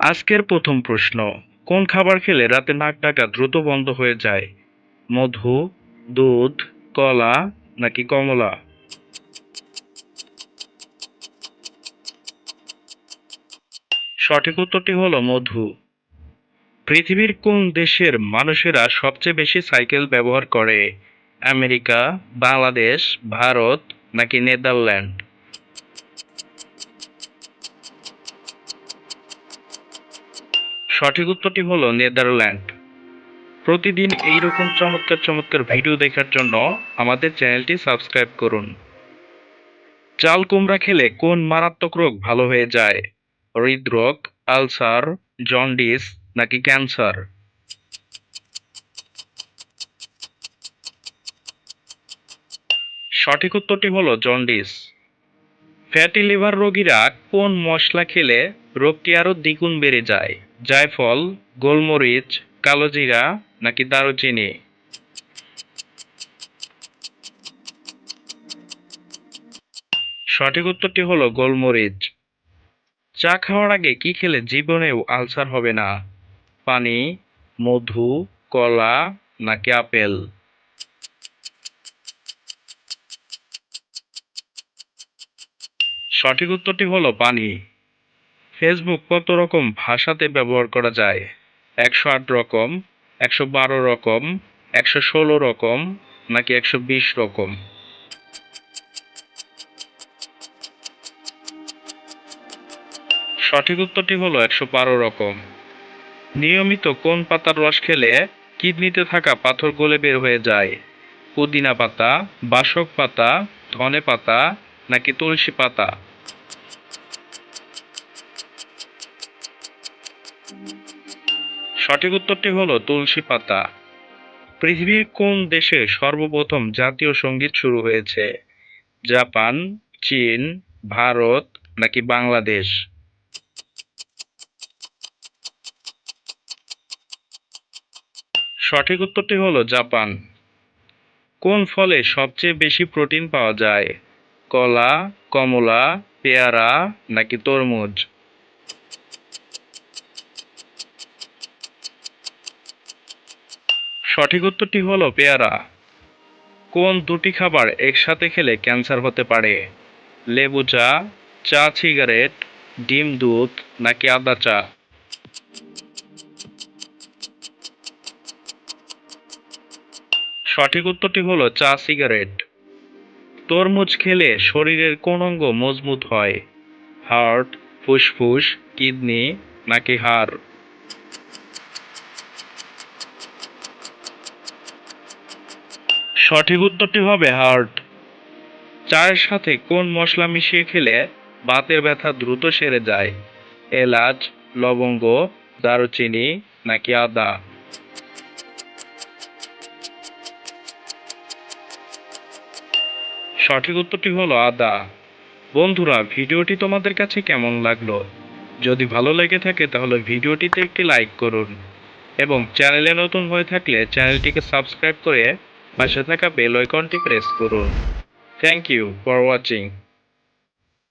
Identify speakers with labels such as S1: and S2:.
S1: আজকের প্রথম প্রশ্ন, কোন খাবার খেলে রাতে নাক ডাকা দ্রুত বন্ধ হয়ে যায়? মধু, দুধ, কলা নাকি কমলা? সঠিক উত্তরটি হলো মধু। পৃথিবীর কোন দেশের মানুষেরা সবচেয়ে বেশি সাইকেল ব্যবহার করে? আমেরিকা, বাংলাদেশ, ভারত নাকি নেদারল্যান্ড? সঠিক উত্তরটি হলো নেদারল্যান্ড। প্রতিদিন এইরকম চমৎকার চমৎকার ভিডিও দেখার জন্য আমাদের চ্যানেলটি সাবস্ক্রাইব করুন। চাল কুমড়া খেলে কোন মারাত্মক রোগ ভালো হয়ে যায়? হৃদরোগ, আলসার, জন্ডিস নাকি ক্যান্সার? সঠিক উত্তরটি হলো জন্ডিস। ফ্যাটি লিভার রোগীরা কোন মশলা খেলে রোগটি আরও দ্বিগুণ বেড়ে যায়? জায়ফল, গোলমরিচ কালোজিরা নাকি দারুচিনি? সঠিক উত্তরটি হলো গোলমরিচ। চা খাওয়ার আগে কি খেলে জীবনেও আলসার হবে না? পানি, মধু, কলা নাকি আপেল? সঠিক উত্তরটি হলো পানি। ফেসবুক কত রকম ভাষাতে ব্যবহার করা যায়? একশো আট রকম, একশো বারো রকম, একশো ষোলো রকম, নাকি একশো বিশ রকম? সঠিক উত্তরটি হলো একশো বারো রকম। নিয়মিত কোন পাতার রস খেলে কিডনিতে থাকা পাথর গলে বের হয়ে যায়? পুদিনা পাতা, বাসক পাতা, ধনে পাতা, নাকি তুলসী পাতা? সঠিক উত্তরটি হলো তুলসী পাতা। পৃথিবীর কোন দেশে সর্বপ্রথম জাতীয় সংগীত শুরু হয়েছে? জাপান, চীন, ভারত নাকি বাংলাদেশ? সঠিক উত্তরটি হলো জাপান। কোন ফলে সবচেয়ে বেশি প্রোটিন পাওয়া যায়? কলা, কমলা, পেয়ারা নাকি তরমুজ? সঠিক উত্তরটি হলো পেয়ারা। কোন দুটি খাবার একসাথে খেলে ক্যান্সার হতে পারে? লেবু চা চা সিগারেট, ডিম দুধ নাকি আদা চা? সঠিক উত্তরটি হলো চা সিগারেট। তরমুজ খেলে শরীরের কোন অঙ্গ মজবুত হয়? হার্ট ফুসফুস, কিডনি নাকি হাড়? সঠিক উত্তরটি হবে হার্ট। চায়ের সাথে কোন মশলা মিশিয়ে খেলে বাতের ব্যথা দ্রুত সেরে যায়? এলাচ, লবঙ্গ, দারুচিনি নাকি আদা? সঠিক উত্তরটি হলো আদা। বন্ধুরা, ভিডিওটি তোমাদের কাছে কেমন লাগল? যদি ভালো লেগে থাকে তাহলে ভিডিওটিতে একটি লাইক করুন এবং চ্যানেলে নতুন হয়ে থাকলে চ্যানেলটিকে সাবস্ক্রাইব করে পাশে থাকা বেল আইকনটি প্রেস করুন থ্যাংক ইউ ফর ওয়াচিং